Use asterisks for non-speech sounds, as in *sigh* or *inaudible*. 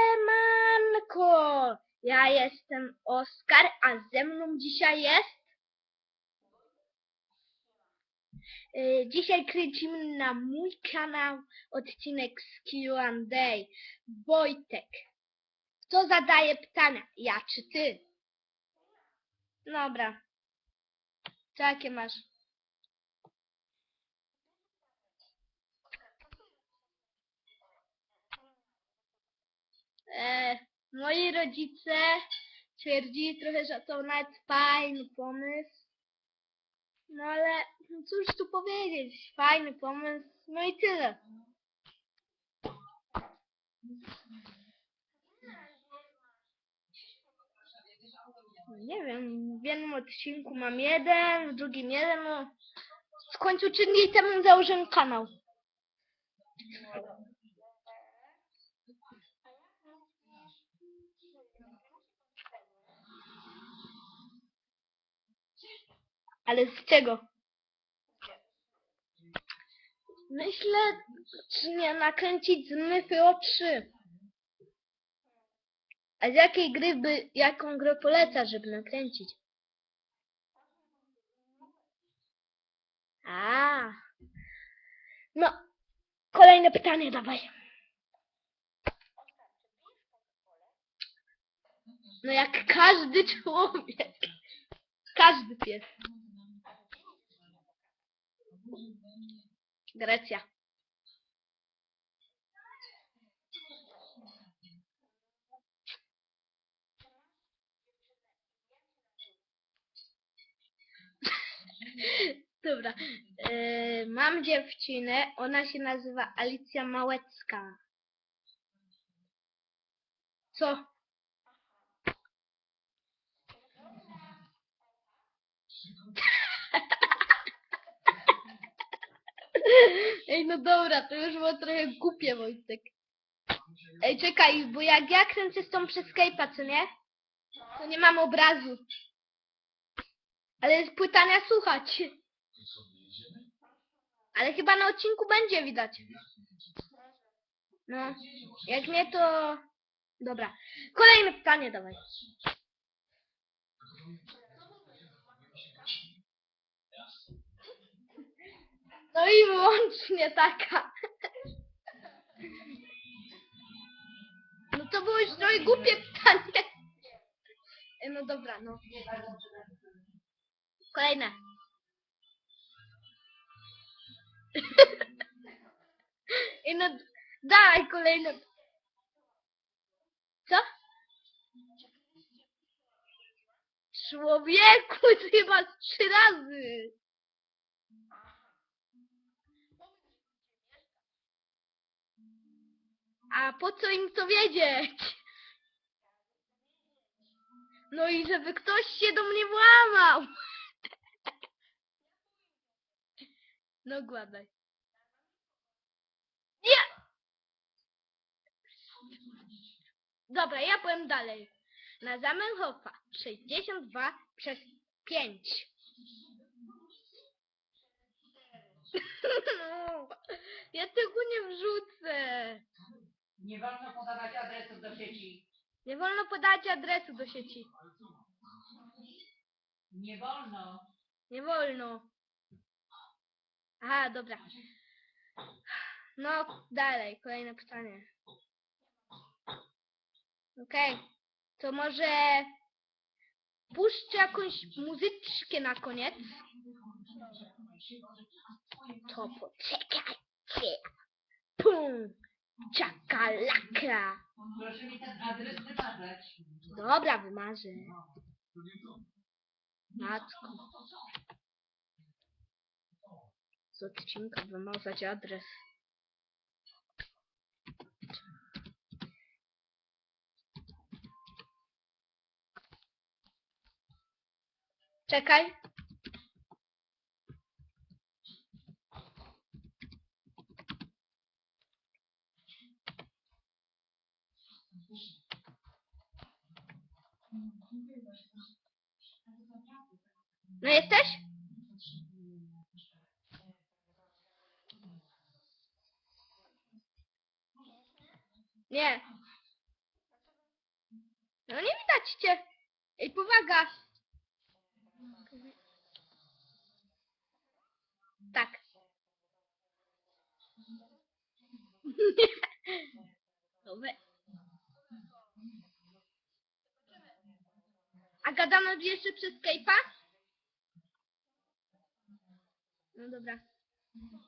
Siemanko! Ja jestem Oskar, a ze mną dzisiaj jest... Y, Dzisiaj kręcimy na mój kanał odcinek z Q&A. Wojtek, kto zadaje pytania? Ja czy ty? Dobra. Jakie masz? Moi rodzice twierdzili trochę, że to nawet fajny pomysł. No ale no cóż tu powiedzieć, fajny pomysł, no i tyle. Nie wiem, w jednym odcinku mam jeden, w drugim jeden, no w końcu trzy temu założyłem kanał. Ale z czego? Myślę, czy nie nakręcić z Myfy o 3. A z jakiej gry by, jaką grę poleca, żeby nakręcić? A. No, kolejne pytanie dawaj. No jak każdy człowiek. Każdy pies. Grecja. *laughs* Dobra. E, mam dziewczynę, ona się nazywa Alicja Małecka. Co? *laughs* Ej, no dobra, to już było trochę głupie, Wojtek. Ej, czekaj, bo jak ja kręcę z tą przez Skype'a, co nie? To nie mam obrazu. Ale z pytania słuchać. Ale chyba na odcinku będzie widać. No, jak nie to... Dobra. Kolejne pytanie dawaj. No i wyłącznie taka. No to było już trochę głupie pytanie. E, No dobra, no. Kolejne. I no, daj kolejne. Co? Człowieku, chyba trzy razy. A po co im to wiedzieć? No i żeby ktoś się do mnie włamał. No gładaj. Nie! Dobra, ja powiem dalej. Na Zamenhofa 62 przez 5. No, *laughs* ja tego nie wrzucę. Nie wolno podawać adresów do sieci. Nie wolno podać adresu do sieci. Nie wolno. Nie wolno. Aha, dobra. No, dalej, kolejne pytanie. Okej, to może puszczę jakąś muzyczkę na koniec. To poczekajcie. Pum, czakalaka. Proszę mi ten adres wykazać. Dobra, wymarzę. Matko. Z odcinka wymazać adres. Czekaj. No jesteś? Nie. No nie widać cię. Ej, powaga. Tak. *laughs* Dobra. A gadamy jeszcze przez Skype'a? No dobra.